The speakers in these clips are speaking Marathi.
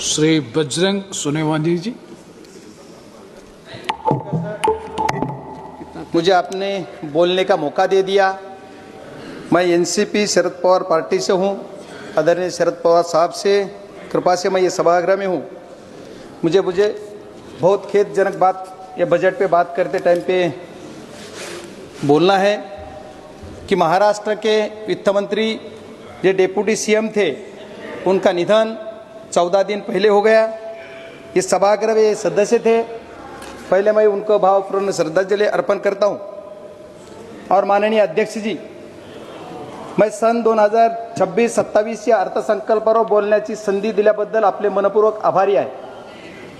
श्री बजरंग सोनेवानी जी। मुझे आपने बोलने का मौका दे दिया। मैं एनसीपी शरद पवार पार्टी से हूँ। आदरणीय शरद पवार साहब से, कृपा से मैं ये सभागृह में हूँ। मुझे मुझे बहुत खेदजनक बात, ये बजट पे बात करते टाइम पे बोलना है कि महाराष्ट्र के वित्त मंत्री, जो डेप्यूटी सीएम थे, उनका निधन चौदह दिन पहले हो गया। इस सभागृह में सदस्य थे। पहले मैं उनको भावपूर्ण श्रद्धांजलि अर्पण करता हूँ। और माननीय अध्यक्ष जी मैं सन दोन हजार छब्बीस सत्तावीस या अर्थसंकल्पावर बोलण्याची संधी दिल्याबद्दल आपले मनपूर्वक आभारी आहे।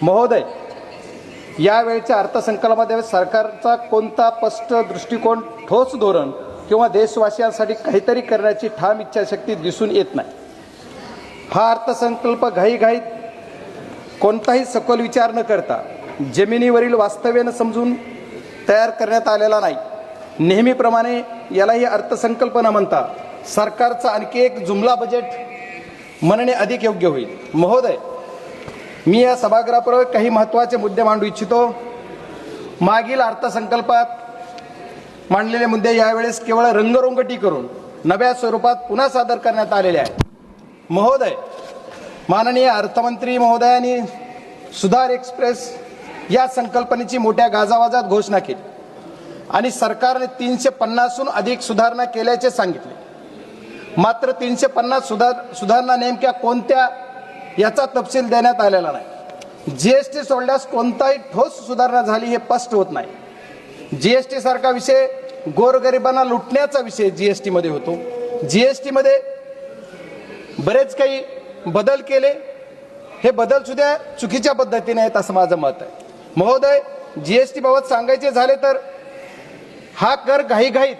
महोदय यावेळच्या अर्थसंकल्पामध्ये सरकारचा कोणता स्पष्ट दृष्टिकोन ठोस धोरण किंवा देशवासियांसाठी काहीतरी करण्याची ठाम इच्छाशक्ती दिसून येत नाही. हा अर्थसंकल्प घाईघाईत कोणताही सखोल विचार न करता जमिनीवरील वास्तव्यानं समजून तयार करण्यात आलेला नाही. नेहमीप्रमाणे यालाही अर्थसंकल्प न म्हणता सरकारचा आणखी एक जुमला बजेट म्हणणे अधिक योग्य होईल. महोदय मी या सभागृहापूर्वी काही महत्त्वाचे मुद्दे मांडू इच्छितो. मागील अर्थसंकल्पात मांडलेले मुद्दे यावेळेस केवळ रंगरोंगटी करून नव्या स्वरूपात पुन्हा सादर करण्यात आलेले आहे महोदय माननीय अर्थमंत्री महोदयांनी सुधार एक्सप्रेस या संकल्पनेची मोठ्या गाजावाजात घोषणा केली आणि सरकारने तीनशे पन्नासहून अधिक सुधारणा केल्याचे सांगितले. मात्र तीनशे पन्नास सुधार सुधारणा नेमक्या कोणत्या याचा तपशील देण्यात आलेला नाही. जीएसटी सोडल्यास कोणताही ठोस सुधारणा झाली हे स्पष्ट होत नाही. जीएसटी सारखा विषय गोरगरिबांना लुटण्याचा विषय जी एस टीमध्ये होतो. जीएसटी मध्ये बरेच काही बदल केले. हे बदल सुद्धा चुकीच्या पद्धतीने आहेत असं माझं मत आहे. महोदय जीएसटी बाबत सांगायचे झाले तर हा कर घाईघाईत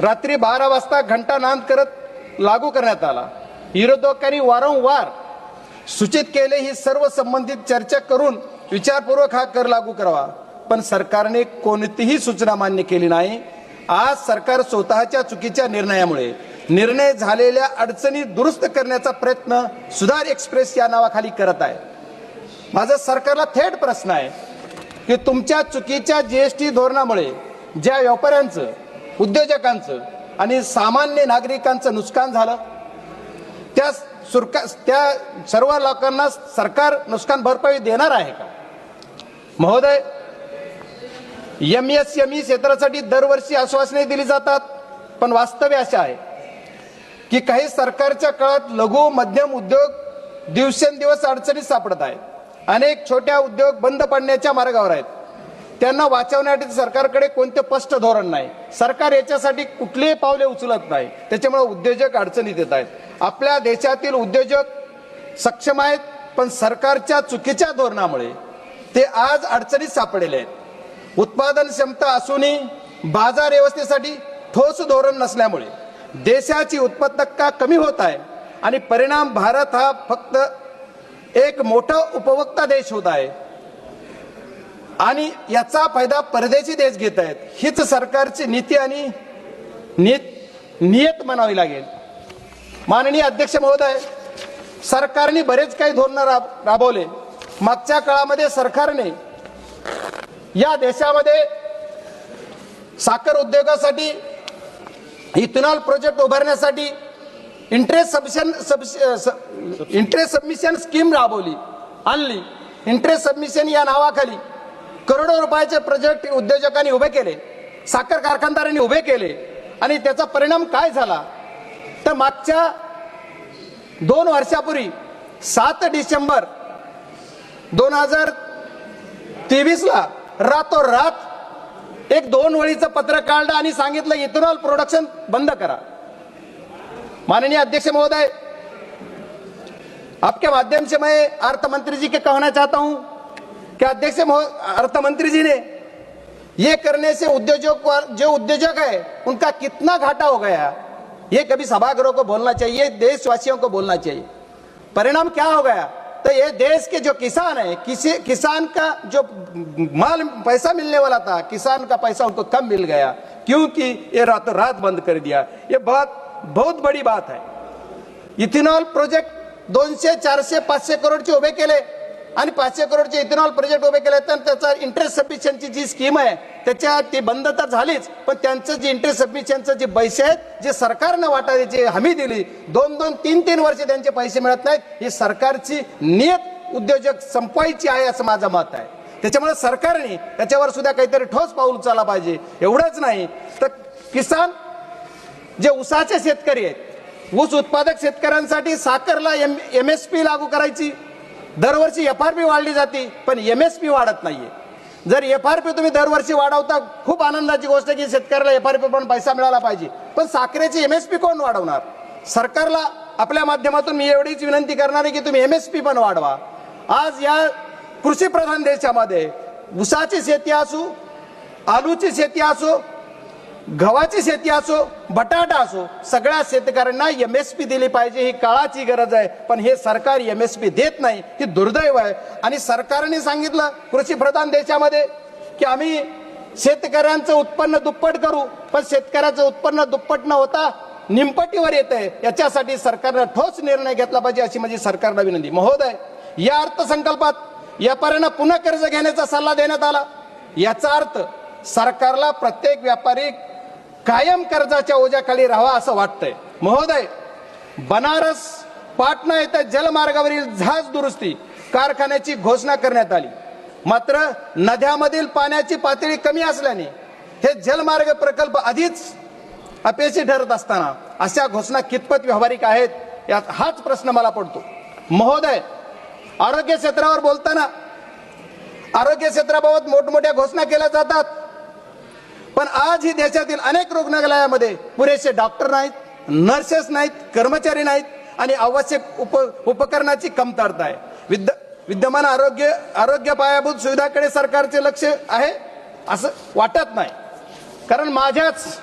रात्री बारा वाजता घंटा नांद करत लागू करण्यात आला. विरोधकांनी वारंवार सूचित केले ही सर्व संबंधित चर्चा करून विचारपूर्वक हा कर लागू करावा. पण सरकारने कोणतीही सूचना मान्य केली नाही. आज सरकार स्वतःच्या चुकीच्या निर्णयामुळे निर्णय झालेल्या अडचणी दुरुस्त करण्याचा प्रयत्न सुधार एक्सप्रेस या नावाखाली करत आहे. माझा सरकारला थेट प्रश्न आहे की तुमच्या चुकीच्या जीएसटी धोरणामुळे ज्या व्यापाऱ्यांचं उद्योजकांचं आणि सामान्य नागरिकांचं नुकसान झालं त्या सुरका त्या सर्व लोकांना सरकार नुकसान भरपाई देणार आहे का? महोदय एम एस एम ई क्षेत्रासाठी दरवर्षी आश्वासने दिली जातात पण वास्तव्य असे आहे की काही सरकारच्या काळात लघु मध्यम उद्योग दिवसेंदिवस अडचणीत सापडत आहेत. अनेक छोट्या उद्योग बंद पडण्याच्या मार्गावर आहेत. त्यांना वाचवण्यासाठी सरकारकडे कोणते स्पष्ट धोरण नाही. सरकार याच्यासाठी कुठलीही पावले उचलत नाही. त्याच्यामुळे उद्योजक अडचणीत येत आहेत. आपल्या देशातील उद्योजक सक्षम आहेत पण सरकारच्या चुकीच्या धोरणामुळे ते आज अडचणीत सापडलेले आहेत. उत्पादन क्षमता असूनही बाजार व्यवस्थेसाठी ठोस धोरण नसल्यामुळे देशाची उत्पादकता कमी होत आहे आणि परिणाम भारत हा फक्त एक मोठा उपभोक्ता देश होत आहे. आणि याचा फायदा परदेशी देश घेत आहेत. हीच सरकारची नीती आणि नीत नियत म्हणावी लागेल. माननीय अध्यक्ष महोदय सरकारने बरेच काही धोरणं राब राबवले. मागच्या काळामध्ये सरकारने या देशामध्ये साखर उद्योगासाठी इथेनॉल प्रोजेक्ट उभारण्यासाठी interest submission interest submission scheme राबवली आणली. इंटरेस्ट सबमिशन या नावाखाली करोडो रुपयाचे प्रोजेक्ट उद्योजकांनी उभे केले साखर कारखानदारांनी उभे केले. आणि त्याचा परिणाम काय झाला? तर मागच्या दोन वर्षापूर्वी सात डिसेंबर दोन हजार तेवीसला रातोरात एक दोन वळीचं पत्र काढलं आणि इथेनॉल प्रोडक्शन बंद करा. माननीय अध्यक्ष महोदय, आपके माध्यम से मैं अर्थ मंत्री जी के कहना चाहता हूँ कि अध्यक्ष अर्थ मंत्री जी ने ये करने से उद्योजक जो उद्योजक है, उनका कितना घाटा हो गया? ये कभी सभागृह को बोलना चाहिए, देशवासियों को बोलना चाहिए। परिणाम क्या हो गया? तो ये देश के जो किसान है, किसी, किसान का जो माल, पैसा मिलने वाला था, किसान का पैसा उनको कम मिल गया, क्योंकि ये रातों रात बंद कर दिया। ये बहुत बहुत बड़ी बात है। इथेनॉल प्रोजेक्ट दोनशे चारशे पाचशे करोडचे उभे केले आणि पाचशे करोडचे इथेनॉल प्रोजेक्ट उभे केले तर त्याचा इंटरेस्ट सबमिशनची जी स्कीम आहे त्याच्या ती बंद तर झालीच पण त्यांचं जे इंटरेस्ट सबमिशनचं जे पैसे आहेत जे सरकारनं वाटायची हमी दिली दोन दोन तीन तीन वर्ष त्यांचे पैसे मिळत नाहीत. ही सरकारची नियत उद्योजक संपवायची आहे असं माझं मत आहे. त्याच्यामुळे सरकारने त्याच्यावर सुद्धा काहीतरी ठोस पाऊल उचलला पाहिजे एवढंच नाही. तर किसान जे ऊसाचे शेतकरी आहेत ऊस उत्पादक शेतकऱ्यांसाठी साखरला एम एम एस पी लागू करायची. दरवर्षी एफ आर पी वाढली जाते पण एम एस पी वाढत नाहीये. जर एफ आर पी तुम्ही दरवर्षी वाढवता खूप आनंदाची गोष्ट की शेतकऱ्याला एफ आर पी पण पैसा मिळाला पाहिजे. पण साखरेची एम एस पी कोण वाढवणार? सरकारला आपल्या माध्यमातून मी एवढीच विनंती करणार आहे की तुम्ही एम एस पी पण वाढवा. आज या कृषी प्रधान देशामध्ये ऊसाची शेती असो आलूची शेती असो गव्हाची शेती असो बटाटा असो सगळ्या शेतकऱ्यांना एम एस पी दिली पाहिजे ही काळाची गरज आहे. पण हे सरकार एम एस पी देत नाही ही दुर्दैव आहे. आणि सरकारने सांगितलं कृषी प्रधान देशामध्ये की आम्ही शेतकऱ्यांचं उत्पन्न दुप्पट करू. पण शेतकऱ्याचं उत्पन्न दुप्पट न होता निमपटीवर येत आहे. याच्यासाठी सरकारनं ठोस निर्णय घेतला पाहिजे अशी माझी सरकारला विनंती. महोदय या अर्थसंकल्पात व्यापाऱ्यांना पुन्हा कर्ज घेण्याचा सल्ला देण्यात आला. याचा अर्थ सरकारला प्रत्येक व्यापारी कायम कर्जाच्या ओझ्याखाली राहावा असं वाटतंय. महोदय बनारस पाटणा येथे जलमार्गावरील जहाज दुरुस्ती कारखान्याची घोषणा करण्यात आली. मात्र नद्यामधील पाण्याची पातळी कमी असल्याने हे जलमार्ग प्रकल्प आधीच अपयशी ठरत असताना अशा घोषणा कितपत व्यावहारिक आहेत यात हाच प्रश्न मला पडतो. महोदय आरोग्य क्षेत्रावर बोलताना आरोग्य क्षेत्राबाबत मोठमोठ्या घोषणा केल्या जातात. पण आज ही देशातील अनेक रुग्णालयामध्ये पुरेसे डॉक्टर नाहीत नर्सेस नाहीत कर्मचारी नाहीत आणि आवश्यक उप उपकरणाची कमतरता आहे. विद्य विद्यमान आरोग्य आरोग्य पायाभूत सुविधाकडे सरकारचे लक्ष आहे असं वाटत नाही. कारण माझ्याच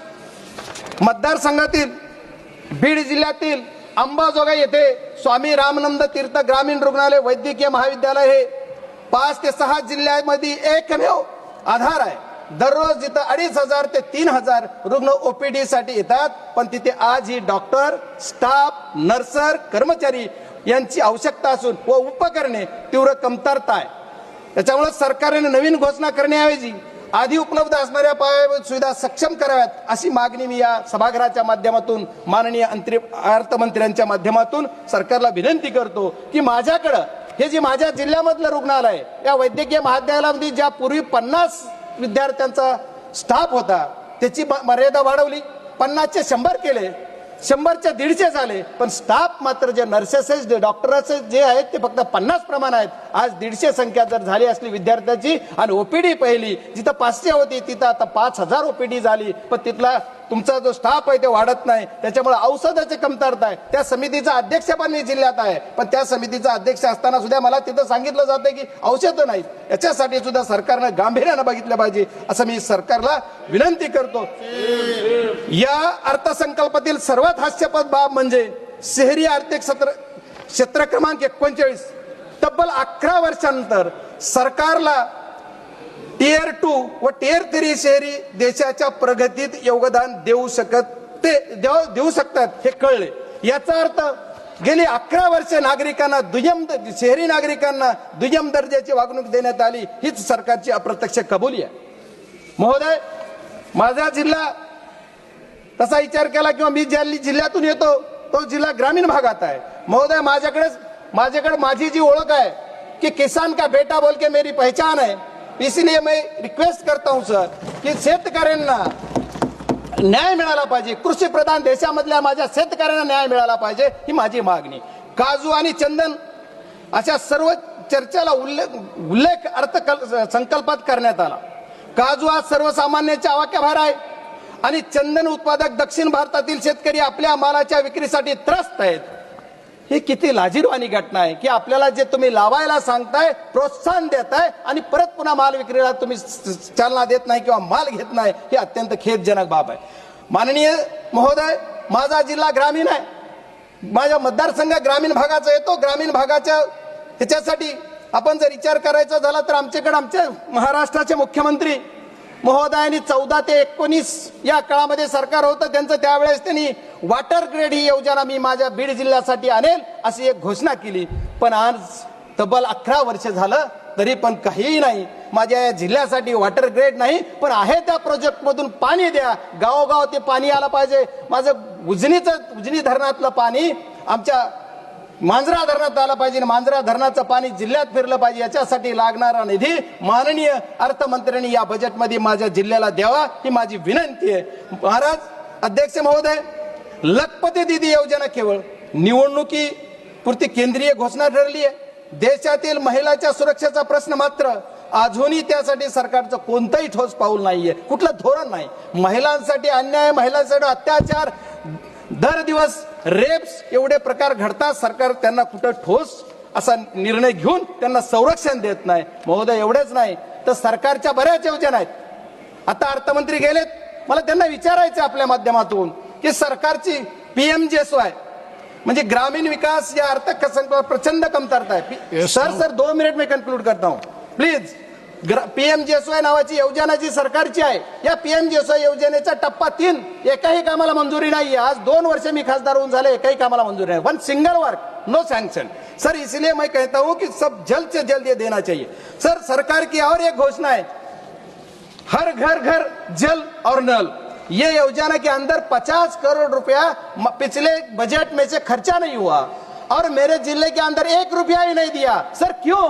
मतदारसंघातील बीड जिल्ह्यातील अंबाजोगाई येथे स्वामी रामनंद तीर्थ ग्रामीण रुग्णालय वैद्यकीय महाविद्यालय हे पाच ते सहा जिल्ह्यामध्ये एकमेव आधार आहे. दररोज जिथं अडीच हजार ते तीन हजार रुग्ण ओपीडी साठी येतात पण तिथे आज ही डॉक्टर स्टाफ नर्सर कर्मचारी यांची आवश्यकता असून व उपकरणे तीव्र कमतरता आहे. त्याच्यामुळे सरकारने नवीन घोषणा करण्याऐवजी आधी उपलब्ध असणाऱ्या पायाभूत सुविधा सक्षम कराव्यात अशी मागणी मी या सभागृहाच्या माध्यमातून माननीय अर्थमंत्र्यांच्या माध्यमातून सरकारला विनंती करतो की माझ्याकडं हे जे माझ्या जिल्ह्यामधलं रुग्णालय या वैद्यकीय महाविद्यालयामध्ये ज्या पूर्वी पन्नास विद्यार्थ्यांचा स्टाफ होता. त्याची म- मर्यादा वाढवली. पन्नासचे शंभर केले. शंभरच्या दीडशे झाले. पण स्टाफ मात्र जे नर्सेसेस जे डॉक्टर्स जे आहेत ते फक्त पन्नास प्रमाण आहेत. आज दीडशे संख्या जर झाली असली विद्यार्थ्याची आणि ओपीडी पहिली जिथं पाचशे होती तिथं आता पाच हजार ओपीडी झाली. पण तिथला तुमचा जो स्टाफ आहे ते वाढत नाही. त्याच्यामुळे औषधाची कमतरता आहे. त्या समितीचा अध्यक्ष पण मी जिल्ह्यात आहे. पण त्या समितीचा अध्यक्ष असताना सुद्धा मला तिथं सांगितलं जातं की औषधं नाहीत. याच्यासाठी सुद्धा सरकारनं गांभीर्यानं बघितलं पाहिजे. असं मी सरकारला विनंती करतो. या अर्थसंकल्पातील सर्वात हास्यपद बाब म्हणजे शहरी आर्थिक सत्र क्षेत्र क्रमांक एकोणचाळीस. तब्बल अकरा वर्षानंतर सरकारला टीयर टू व टीयर थ्री शहरी देशाच्या प्रगतीत योगदान देऊ शकत ते देऊ देऊ शकतात हे कळले. याचा अर्थ गेली अकरा वर्ष नागरिकांना दुय्यम द- शहरी नागरिकांना दुय्यम दर्जाची वागणूक देण्यात आली हीच सरकारची अप्रत्यक्ष कबुली आहे. महोदय माझा जिल्हा तसा विचार केला किंवा मी ज्या जिल्ह्यातून येतो तो जिल्हा ग्रामीण भागात आहे. महोदय माझ्याकडे माझ्याकडे माझी जी ओळख आहे की किसान का बेटा बोल के मेरी पहचान आहे इसलिए मैं रिक्वेस्ट करता हूं सर की शेतकऱ्यांना न्याय मिळाला पाहिजे. कृषी प्रधान देशामधल्या माझ्या शेतकऱ्यांना न्याय मिळाला पाहिजे ही माझी मागणी. काजू आणि चंदन अशा सर्व चर्चेला उल्लेख उल्लेख अर्थ संकल्पात करण्यात आला. काजू आज सर्वसामान्यांच्या आवाक्याबाहेर आहे आणि चंदन उत्पादक दक्षिण भारतातील शेतकरी आपल्या मालाच्या विक्रीसाठी त्रस्त आहेत. ही किती लाजीरवाणी घटना आहे की आपल्याला जे तुम्ही लावायला सांगताय प्रोत्साहन देताय आणि परत पुन्हा माल विक्रीला तुम्ही चालना देत नाही किंवा माल घेत नाही हे अत्यंत खेदजनक बाब आहे. माननीय महोदय माझा जिल्हा ग्रामीण आहे. माझ्या मतदारसंघ ग्रामीण भागाचा येतो. ग्रामीण भागाच्या ह्याच्यासाठी आपण जर विचार करायचा झाला तर आमच्याकडे आमच्या महाराष्ट्राचे मुख्यमंत्री महोदयांनी चौदा ते एकोणीस या काळामध्ये सरकार होतं. त्यांचं त्यावेळेस त्यांनी वॉटर ग्रेड ही योजना मी माझ्या बीड जिल्ह्यासाठी आणेल अशी एक घोषणा केली. पण आज तब्बल अकरा वर्ष झालं तरी पण काहीही नाही. माझ्या या जिल्ह्यासाठी वॉटर ग्रेड नाही पण आहे त्या प्रोजेक्टमधून पाणी द्या. गावोगाव ते पाणी आलं पाहिजे. माझं उजनीचं उजनी धरणातलं पाणी आमच्या मांजरा धरणात आला पाहिजे मांजरा धरणाचं पाणी जिल्ह्यात फिरलं पाहिजे याच्यासाठी लागणारा निधी माननीय अर्थमंत्र्यांनी या बजेटमध्ये माझ्या जिल्ह्याला द्यावा ही माझी विनंती आहे. महाराज अध्यक्ष महोदय लखपती दिदी योजना केवळ निवडणुकी पुरती केंद्रीय घोषणा ठरली आहे. देशातील महिलाच्या सुरक्षेचा प्रश्न मात्र अजूनही त्यासाठी सरकारचं कोणतंही ठोस पाऊल नाहीये. कुठलं धोरण नाही. महिलांसाठी अन्याय महिलांसाठी अत्याचार दर दिवस रेप्स एवढे प्रकार घडतात सरकार त्यांना कुठं ठोस असा निर्णय घेऊन त्यांना संरक्षण देत नाही. महोदय एवढेच नाही. तर सरकारच्या बऱ्याच योजना आहेत. आता अर्थमंत्री गेलेत. मला त्यांना विचारायचं आपल्या माध्यमातून की सरकारची पीएम वाय म्हणजे ग्रामीण विकास या अर्थसंकल्पात प्रचंड कमतरता आहे. Yes, sir no. सर दो मिनिट में कंक्लूड करता. हूं प्लीज पीएम जेएसवाय नावाची योजना जी सरकारची आहे. या पीएम जेएसवाय योजनेचा टप्पा तीन. एकाही कामाला मंजुरी नाही आज दोन वर्ष मी खासदार होऊन झाले, एकाही कामाला मंजुरी नाही. One single work no sanction sir इसलिए मैं कहता हूँ कि सब जल्द से जल्द ये देना चाहिए. सर सरकार की और एक घोषणा है. हर घर घर जल और नल. ये योजना के अंदर 50 करोड़ रुपया पिछले बजट में से खर्चा नहीं हुआ और मेरे ज़िले के अंदर एक रुपया ही नहीं दिया. सर क्यों?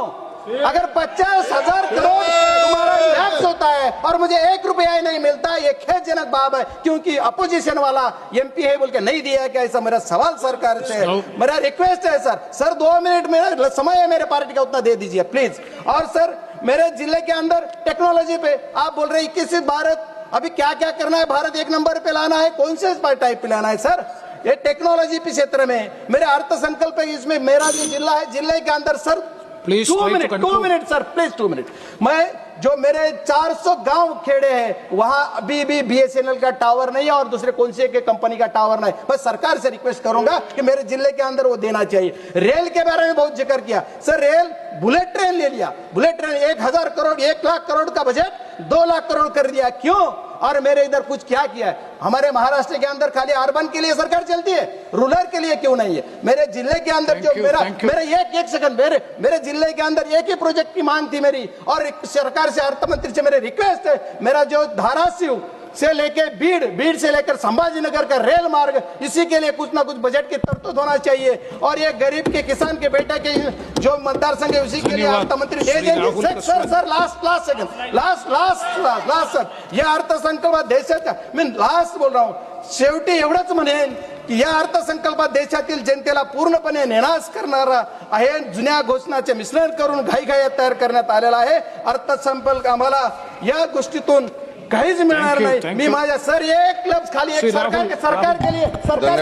अगर पचास हज़ार करोड़ तुम्हारा टैक्स होता है और मुझे एक रुपया ही नहीं मिलता ये खेदजनक बात है क्योंकि अपोजिशन वाला एमपी है बोल के नहीं दिया क्या? ऐसा मेरा सवाल सरकार से मेरा रिक्वेस्ट है सर। सर दो मिनट मेरा समय है मेरे पार्टी का उतना दे दीजिए प्लीज़ और सर मेरे ज़िले के अंदर टेक्नोलॉजी पे आप बोल रहे इक्कीस भारत अभी क्या क्या करना है? भारत एक नंबर पे लाना है कौन से टाइप पे लाना है? सर ये टेक्नोलॉजी के क्षेत्र में मेरे अर्थ संकल्प इसमें मेरा जो जिला है ज़िले के अंदर sir Please two minute two minute sir please two minute मैं जो मेरे 400 गाँव खेड़े हैं वहाँ अभी भी बीएसएनएल का टावर नहीं है और दूसरे कौन से के कंपनी का टावर नहीं मैं सरकार से रिक्वेस्ट करूँगा कि मेरे ज़िले के अंदर वो देना चाहिए। रेल के बारे में बहुत ज़िक्र किया। सर रेल बुलेट ट्रेन ले लिया। बुलेट ट्रेन एक हज़ार करोड़ एक लाख करोड़ का बजट दो लाख करोड़ कर दिया। क्यों? और मेरे इधर कुछ क्या किया है? हमारे महाराष्ट्र के अंदर खाली अर्बन के लिए सरकार चलती है रूरल के लिए क्यों नहीं है? मेरे ज़िले के अंदर जो you, मेरा मेरे एक एक सेकंड मेरे मेरे ज़िले के अंदर एक ही प्रोजेक्ट की मांग थी मेरी और सरकार से अर्थ मंत्री से मेरे रिक्वेस्ट है मेरा जो धाराशिव से लेके बीड़ बीड़ से लेकर संभाजी नगर का रेल मार्ग इसी के लिए कुछ ना कुछ बजट की तरतूद होना चाहिए। और ये गरीब के किसान के बेटा के जो मतदार संघ है उसी के लिए धन्यवाद। अर्थ मंत्री दे देंगे। Sir sir sir last last second last last last sir या अर्थसंकल्पात देशाच्या मी लास्ट बोल रहा हूं। शेवटी एवढंच म्हणेन की या अर्थसंकल्पात देशातील जनतेला पूर्णपणे नेणास करणारा आहे जुन्या घोषणाचे मिश्रण करून घाईघाईत तयार करण्यात आलेला आहे. अर्थसंकल्प आम्हाला या गोष्टीतून काहीच मिळणार नाही. मी. माझ्या सर एक लफ्ज खाली एक सरकार सरकार के लिए सरकार